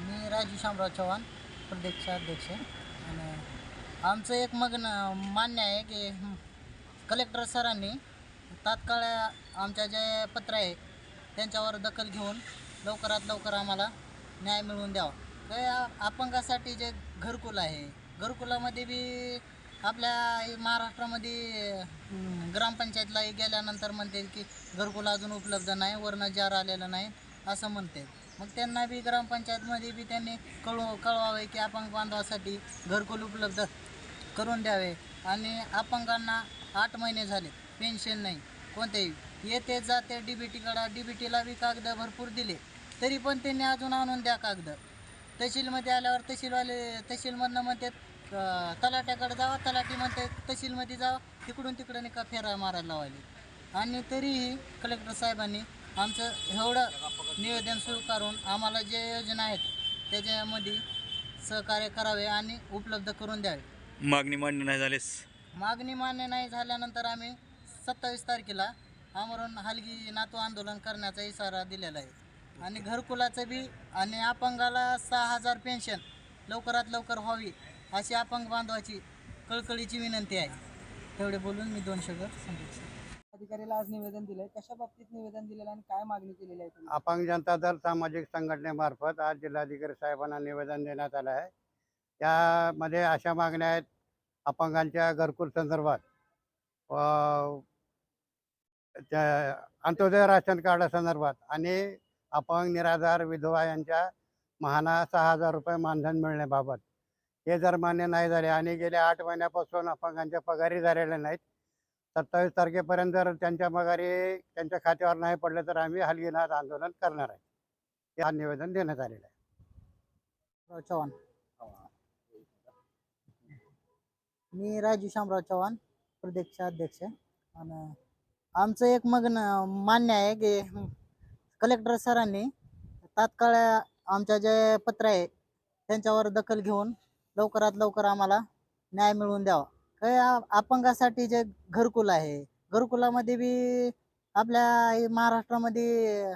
मी राजू शामराव चव्हाण प्रदेशाध्यक्ष आणि आमचं एक मग मान्य आहे की कलेक्टर सरांनी तात्काळ आमच्या जे पत्र आहे त्यांच्यावर दखल घेऊन लवकरात लवकर आम्हाला न्याय मिळवून द्यावा. तर अपंगासाठी जे घरकुल आहे घरकुलामध्ये बी आपल्या महाराष्ट्रामध्ये ग्रामपंचायतला गेल्यानंतर म्हणते की घरकुल अजून उपलब्ध नाही वरनं जार आलेलं नाही असं म्हणते. मग त्यांना बी ग्रामपंचायतमध्ये बी त्यांनी कळू कळवावे की अपंग बांधवासाठी घरकुल उपलब्ध करून द्यावे. आणि अपंगांना आठ महिने झाले पेन्शन नाही कोणतेही. येते जाते डी बी टीकडा डी बी टीला बी कागद भरपूर दिले तरी पण त्यांनी अजून आणून द्या कागद. तहसीलमध्ये आल्यावर तहसीलवाले तहसीलमधनं म्हणतात तलाट्याकडे जावा तलाठी म्हणते तहसीलमध्ये जावा तिकडून तिकडे नाही का फेरा मारायला लावायले. आणि तरीही कलेक्टर साहेबांनी आमचं एवढं निवेदन स्वीकारून आम्हाला जे योजना आहेत त्याच्यामध्ये सहकार्य करावे आणि उपलब्ध करून द्यावे. मागणी मान्य नाही झालेस? मागणी मान्य नाही झाल्यानंतर आम्ही सत्तावीस तारखेला आमरण हलगी नातू आंदोलन करण्याचा इशारा दिलेला आहे. आणि घरकुलाचं बी आणि अपंगाला सहा हजार पेन्शन लवकरात लवकर व्हावी. अशी अपंग बांधवाची कळकळीची विनंती आहे. तेवढे बोलून मी दोन शब्द सांगितले अधिकाऱ्याला आज निवेदन दिलंय. कशा बाबतीत निवेदन दिलेलं आणि काय मागणी केलेली आहे अपंग जनता दल सामाजिक संघटनेमार्फत आज जिल्हाधिकारी साहेबांना निवेदन देण्यात आलं आहे. त्यामध्ये अशा मागण्या आहेत. अपंगांच्या घरकुल संदर्भात त्या अंत्योदय राशन कार्डासंदर्भात आणि अपंग निराधार विधवा यांच्या महाना सहा हजार रुपये मानधन मिळण्याबाबत हे जर मान्य नाही झाले आणि गेल्या आठ महिन्यापासून अपंगांच्या पगारी झालेल्या नाहीत सत्तावीस तारखेपर्यंत जर त्यांच्या पगारी त्यांच्या खात्यावर नाही पडले तर आम्ही हलगीनाथ आंदोलन करणार आहे. हे निवेदन देण्यात आलेलं आहे. चव्हाण. मी राजू शामराव चव्हाण प्रदेश अध्यक्ष. आणि आमचं एक मग मान्य आहे की कलेक्टर सरांनी तात्काळ आमच्या जे पत्र आहे त्यांच्यावर दखल घेऊन लवकरात लवकर आम्हाला न्याय मिळवून द्यावा. काय अपंगासाठी जे घरकुल आहे घरकुलामध्ये बी आपल्या महाराष्ट्रामध्ये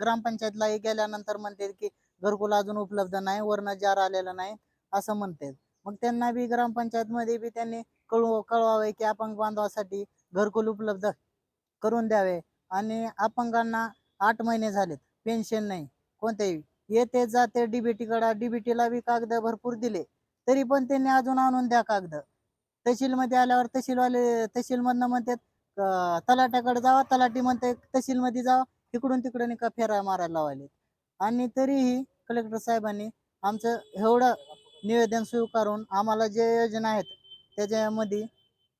ग्रामपंचायतला गेल्यानंतर म्हणते की घरकुल अजून उपलब्ध नाही वर्ण जार आलेलं नाही असं म्हणतात. मग त्यांना बी ग्रामपंचायतमध्ये बी त्यांनी कळू कळवावे की अपंग बांधवासाठी घरकुल उपलब्ध करून द्यावे. आणि अपंगांना आठ महिने झालेत पेन्शन नाही कोणतेही. येते जाते डीबीटीकडा डीबीटीला बी कागद भरपूर दिले. तरी पण त्यांनी अजून आणून द्या कागद. तहसीलमध्ये आल्यावर तहसीलवाले तहसीलमधनं म्हणतात तलाट्याकडे जावा तलाठी म्हणते तहसीलमध्ये जावा तिकडून तिकडे नाही का फेरा मारायला लावायले आणि तरीही कलेक्टर साहेबांनी आमचं एवढं निवेदन स्वीकारून आम्हाला जे योजना आहेत त्याच्यामध्ये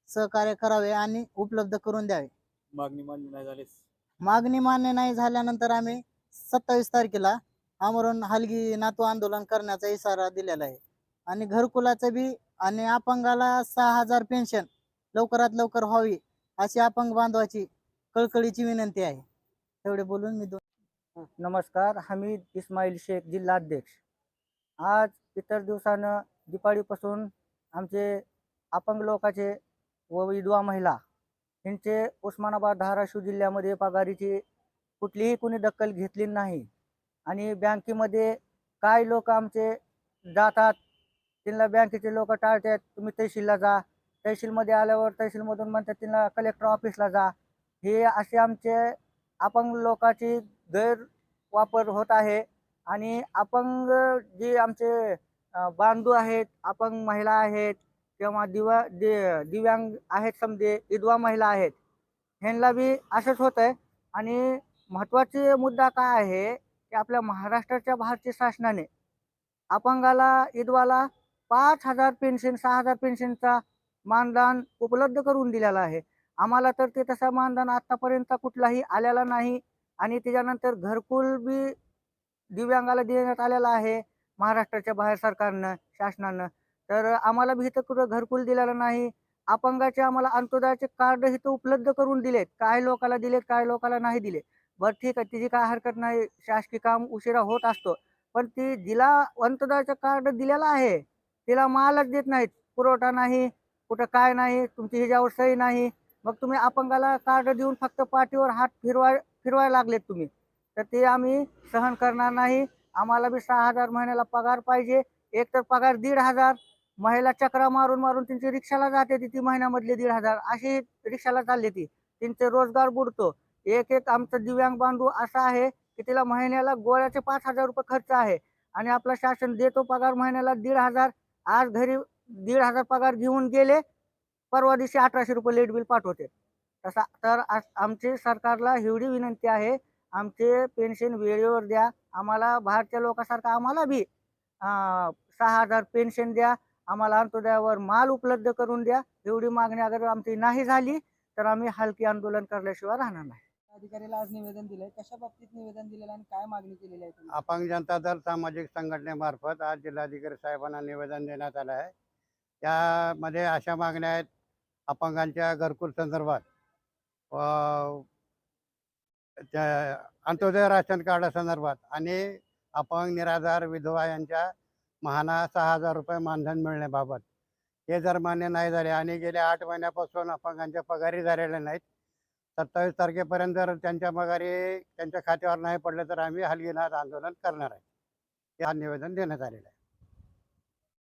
सहकार्य करावे आणि उपलब्ध करून द्यावे. मागणी मान्य नाही झालेस मागणी मान्य नाही झाल्यानंतर आम्ही सत्तावीस तारखेला आमरण हलगी नातू आंदोलन करण्याचा इशारा दिलेला आहे. आणि घरकुलाचं बी आणि अपंगाला सहा हजार पेन्शन लवकरात लवकर व्हावी अशी अपंग बांधवाची कळकळीची विनंती आहे. तेवढे बोलून मी दोन नमस्कार हमीद इस्माईल शेख जिल्हा अध्यक्ष. आज इतर दिवसानं दिपाळीपासून आमचे अपंग लोकाचे व विधवा महिला यांचे उस्मानाबाद धाराशिव जिल्ह्यामध्ये पगारीची कुठलीही कोणी दखल घेतली नाही. आणि बँकेमध्ये काय लोक आमचे जातात त्यांना बँकेचे लोक टाळतात. तुम्ही तहसीलला जा. तहसीलमध्ये आल्यावर तहसीलमधून म्हणतात त्यांना कलेक्टर ऑफिसला जा. हे असे आमचे अपंग लोकांची गैरवापर होत आहे. आणि अपंग जे आमचे बांधू आहेत अपंग महिला आहेत किंवा दिवा दि दिव्यांग आहेत समजे विधवा महिला आहेत ह्यांना बी असंच होत आहे आणि महत्त्वाचे मुद्दा काय आहे की आपल्या महाराष्ट्राच्या भारतीय शासनाने अपंगाला विधवाला पाच हजार पेन्शन सहा हजार पेन्शनचा मानधन उपलब्ध करून दिलेला आहे. आम्हाला तर ते तसा मानधन आतापर्यंत कुठलाही आलेला नाही आणि त्याच्यानंतर घरकुल बी दिव्यांगाला देण्यात आलेला आहे महाराष्ट्राच्या बाहेर सरकारनं शासनानं. तर आम्हाला बी इथं कुठं घरकुल दिलेलं नाही. अपंगाचे आम्हाला अंत्योदयाचे कार्ड इथं उपलब्ध करून दिलेत. काय लोकाला दिलेत काय लोकाला नाही दिले बरं ठीक आहे. तिची काय हरकत नाही. शासकीय काम उशिरा होत असतो. पण ती जिला अंत्योदयाचं कार्ड दिलेलं आहे. तिला मालच देत नाहीत. पुरवठा नाही कुठं काय नाही तुमची ह्याच्यावर सही नाही. मग तुम्ही अपंगाला कार्ड देऊन फक्त पाठीवर हात फिरवाय फिरवायला लागलेत तुम्ही. तर ते आम्ही सहन करणार नाही. आम्हाला बी सहा हजार महिन्याला पगार पाहिजे. एक तर पगार दीड हजार. महिला चक्रा मारून मारून त्यांची रिक्षाला जाते ती ती महिन्यामधले दीड हजार. अशी रिक्षाला चालली ती. त्यांचे रोजगार बुडतो. एक एक आमचं दिव्यांग बांधव असा आहे की तिला महिन्याला गोळ्याचे पाच हजार रुपये खर्च आहे. आणि आपलं शासन देतो पगार महिन्याला दीड हजार. आज घरी दीड हजार पगार घेऊन गेले परवा दिवशी अठराशे रुपये लेट बिल पाठवते. तसा तर आज आमची सरकारला एवढी विनंती आहे आमचे पेन्शन वेळेवर द्या आम्हाला बाहेरच्या लोकांसारखं आम्हाला बी सहा हजार पेन्शन द्या आम्हाला अंत्योदयावर माल उपलब्ध करून द्या एवढी मागणी अगर आमची नाही झाली तर आम्ही हलकी आंदोलन करल्याशिवाय राहणार नाही. अधिकाऱ्याला आज निवेदन दिलंय. कशा बाबतीत निवेदन दिलेलं आणि काय मागणी केलेली आहे तुम्ही? अपंग जनता दल सामाजिक संघटनेमार्फत आज जिल्हाधिकारी साहेबांना निवेदन देण्यात आलं आहे. त्यामध्ये अशा मागण्या आहेत. अपंगांच्या घरकुल संदर्भात त्या अंत्योदय राशन कार्डासंदर्भात आणि अपंग निराधार विधवा यांच्या महाना सहा हजार रुपये मानधन मिळण्याबाबत. हे जर मान्य नाही झाले आणि गेल्या आठ महिन्यापासून अपंगांच्या पगारी झालेल्या नाहीत सत्तावीस तारखेपर्यंत जर त्यांच्या माघारी त्यांच्या खात्यावर नाही पडले तर आम्ही हलगीनाथ आंदोलन करणार आहे. हे निवेदन देण्यात आलेलं आहे.